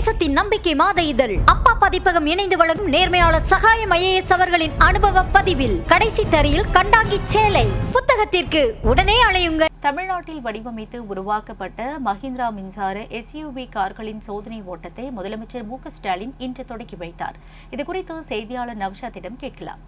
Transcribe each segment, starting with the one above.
தேசத்தின் நம்பிக்கை மாத இதழ். அப்பா பதிப்பகம் இணைந்து வழங்கும் நேர்மையாளர் சகாயம் ஐஏஎஸ் அவர்களின் அனுபவ பதிவில். கடைசி தரையில் கண்டாங்கி சேலை. புத்தகத்திற்கு உடனே அழையுங்கள் தமிழ்நாட்டில் வடிவமைத்து உருவாக்கப்பட்ட மஹிந்திரா மின்சார எஸ்யூவி கார்களின் சோதனை ஓட்டத்தை முதலமைச்சர் மு ஸ்டாலின் இன்று தொடங்கி வைத்தார். இதுகுறித்து செய்தியாளர் நவ்ஷாத்திடம் கேட்கலாம்.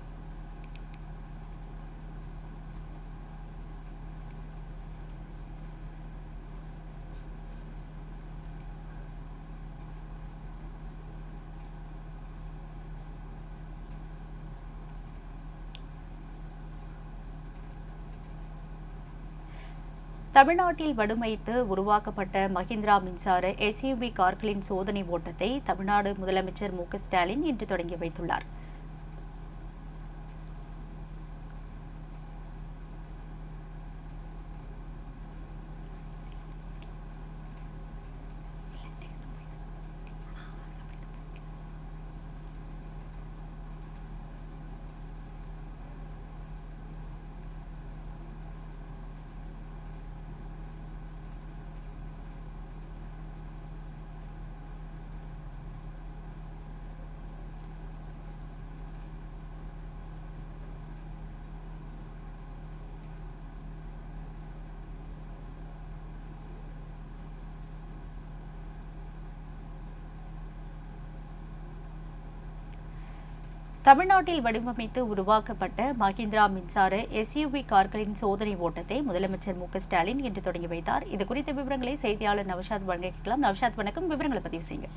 தமிழ்நாட்டில் வடுமைத்து உருவாக்கப்பட்ட மஹிந்திரா மின்சார எஸ்யூவி கார்களின் சோதனை ஓட்டத்தை தமிழ்நாடு முதலமைச்சர் மு ஸ்டாலின் இன்று தொடங்கி வைத்துள்ளார். தமிழ்நாட்டில் வடிவமைத்து உருவாக்கப்பட்ட மஹிந்திரா மின்சார எஸ்யூவி கார்களின் சோதனை ஓட்டத்தை முதலமைச்சர் மு ஸ்டாலின் இன்று தொடங்கி வைத்தார். இது குறித்த விவரங்களை செய்தியாளர் நவஷாத் வழங்க கேட்கலாம் நவஷாத் வணக்கம். விவரங்களை பதிவு செய்யுங்க.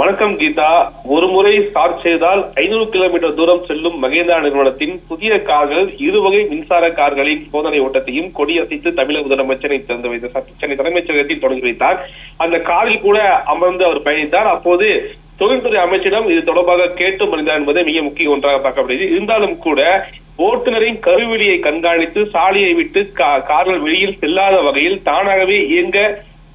வணக்கம் கீதா. ஒரு முறை ஸ்டார்ட் செய்தால் ஐநூறு கிலோமீட்டர் தூரம் செல்லும் மகேந்திரா நிறுவனத்தின் புதிய கார்கள் இருவகை மின்சார கார்களின் சோதனை ஓட்டத்தையும் கொடியசைத்து தமிழக முதலமைச்சரை திறந்து வைத்தார். சென்னை தலைமைச் செயலகத்தில் தொடங்கி வைத்தார். அந்த காரில் கூட அமர்ந்து அவர் பயணித்தார். அப்போது தொழில்துறை அமைச்சரிடம் இது தொடர்பாக கேட்டு மறிந்தார் என்பது மிக முக்கிய ஒன்றாக பார்க்கப்படுகிறது. இருந்தாலும் கூட ஓட்டுநரின் கருவெளியை கண்காணித்து சாலையை விட்டு கார்கள் வெளியில் செல்லாத வகையில் தானாகவே இயங்க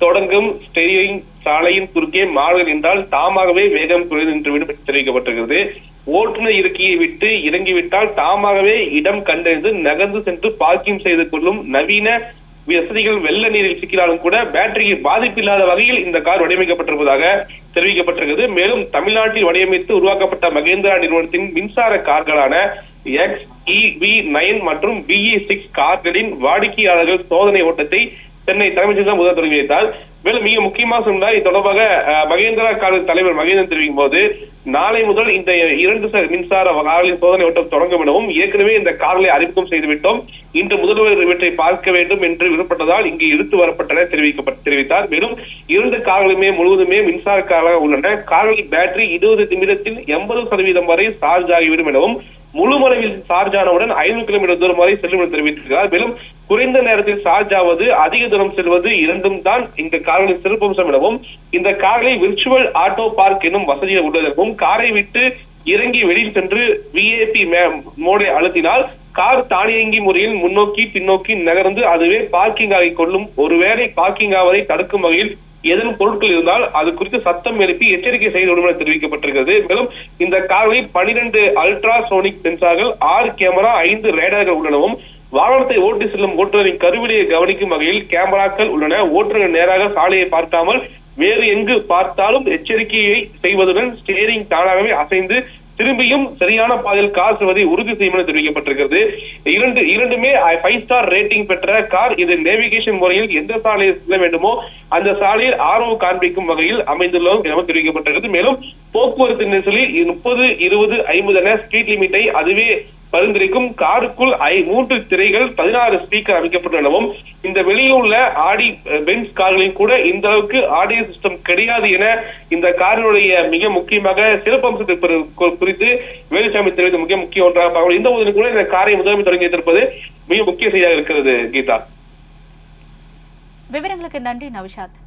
தொடங்கும் ஸ்டெரிங் சாலையின் குறுக்கே மாறுதல் என்றால் தாமாகவே வேகம் குறைந்து நின்றுவிடும் என்று தெரிவிக்கப்பட்டிருக்கிறது. ஓட்டுநர் இருக்கையை விட்டு இறங்கிவிட்டால் தாமாகவே இடம் கண்டறிந்து நகர்ந்து சென்று பார்க்கிங் செய்து கொள்ளும் நவீன வசதிகள் வெள்ள நீரில் சிக்கினாலும் கூட பேட்டரிக்கு பாதிப்பு இல்லாத வகையில் இந்த கார் வடிவமைக்கப்பட்டிருப்பதாக தெரிவிக்கப்பட்டிருக்கிறது. மேலும் தமிழ்நாட்டில் வடிவமைத்து உருவாக்கப்பட்ட மகேந்திரா நிறுவனத்தின் மின்சார கார்களான எக்ஸ் இவி நைன் மற்றும் பிஇ சிக்ஸ் e, கார்களின் வாடிக்கையாளர்கள் சோதனை ஓட்டத்தை சென்னை தலைமைச் செயலகம் முதல் தொடங்கி வைத்தார் மேலும் மிக முக்கியமாக சொன்னால் இது தொடர்பாக மகேந்திரா கார் தலைவர் மகேந்திரன் தெரிவிக்கும் போது நாளை முதல் இந்த இரண்டு மின்சார கார்களின் சோதனை ஓட்டம் தொடங்கும் எனவும் ஏற்கனவே இந்த கார்களை அறிமுகம் செய்துவிட்டோம். இன்று முதல்வர் இவற்றை பார்க்க வேண்டும் என்று விருப்பப்பட்டதால் இங்கு இழுத்து வரப்பட்டன தெரிவிக்கப்பட்ட தெரிவித்தார். மேலும் இரண்டு கார்களுமே முழுவதுமே மின்சார கார்களாக உள்ளன. கார்களின் பேட்டரி இருபது நிமிடத்தில் எண்பது சதவீதம் வரை சார்ஜ் ஆகிவிடும் எனவும் முழுமளவில் சார்ஜ் ஆனவுடன் ஐநூறு கிலோமீட்டர் தூரம் வரை செல்லும் என தெரிவித்திருக்கிறார். மேலும் குறைந்த நேரத்தில் சார்ஜ் ஆவது அதிக தூரம் செல்வது இரண்டும் தான் இந்த கார்களின் சிறப்பம்சம் எனவும் இந்த கார்களை விர்ச்சுவல் ஆட்டோ பார்க் என்னும் வசதிகள் உள்ளதற்கும் காரை விட்டு இறங்கி வெளியில் சென்று விஏபி மோடை அழுத்தினால் கார் தானியங்கி முறையில் முன்னோக்கி பின்னோக்கி நகர்ந்து அதுவே பார்க்கிங் ஆகிக் கொள்ளும். ஒருவேளை பார்க்கிங் ஆவதை தடுக்கும் வகையில் ஏதேனும் பொருட்கள் இருந்தால் அது குறித்து சத்தம் எழுப்பி எச்சரிக்கை செய்துவிடும் என தெரிவிக்கப்பட்டிருக்கிறது. மேலும் இந்த காரில் பனிரெண்டு அல்ட்ரா சோனிக் சென்சார்கள் ஆறு கேமரா ஐந்து ரேடார்கள் உள்ளனவும் வாகனத்தை ஓட்டி செல்லும் ஓட்டுநரின் கருவிலையை கவனிக்கும் வகையில் கேமராக்கள் உள்ளன. ஓட்டுநர் நேராக சாலையை பார்க்காமல் வேறு எங்கு பார்த்தாலும் எச்சரிக்கையை செய்வதுடன் ஸ்டேரிங் தானாகவே அசைந்து திரும்பியும் சரியான பாதையில் கார் செல்வதை உறுதி செய்யும் என தெரிவிக்கப்பட்டிருக்கிறது. இரண்டு இரண்டுமே ஃபைவ் ஸ்டார் ரேட்டிங் பெற்ற கார் இது நேவிகேஷன் முறையில் எந்த சாலையில் செல்ல வேண்டுமோ அந்த சாலையில் ஆர்வம் காண்பிக்கும் வகையில் அமைந்துள்ளதும் என தெரிவிக்கப்பட்டிருக்கிறது. மேலும் போக்குவரத்து நெரிசலில் முப்பது இருபது ஐம்பது என ஸ்பீட் லிமிட்டை அதுவே பரிந்துரைக்கும் காருக்குள் ஐ மூன்று திரைகள் பதினாறு ஸ்பீக்கர் அமைக்கப்பட்டுள்ளனவும் இந்த வெளியில் உள்ள ஆடி பென்ஸ் கார்களில் கூட இந்த அளவுக்கு ஆடியோ சிஸ்டம் கிடையாது என இந்த காரினுடைய மிக முக்கியமாக சிறப்பம்சத்தை குறித்து வேலுசாமி தெரிவித்த மிக முக்கிய ஒன்றாக பார்க்கலாம் இந்த போதிலும் கூட இந்த காரை முதலமைச்சர் தொடங்கி வைத்திருப்பது மிக முக்கிய செய்தியாக இருக்கிறது கீதா. விவரங்களுக்கு நன்றி நவிஷாத்.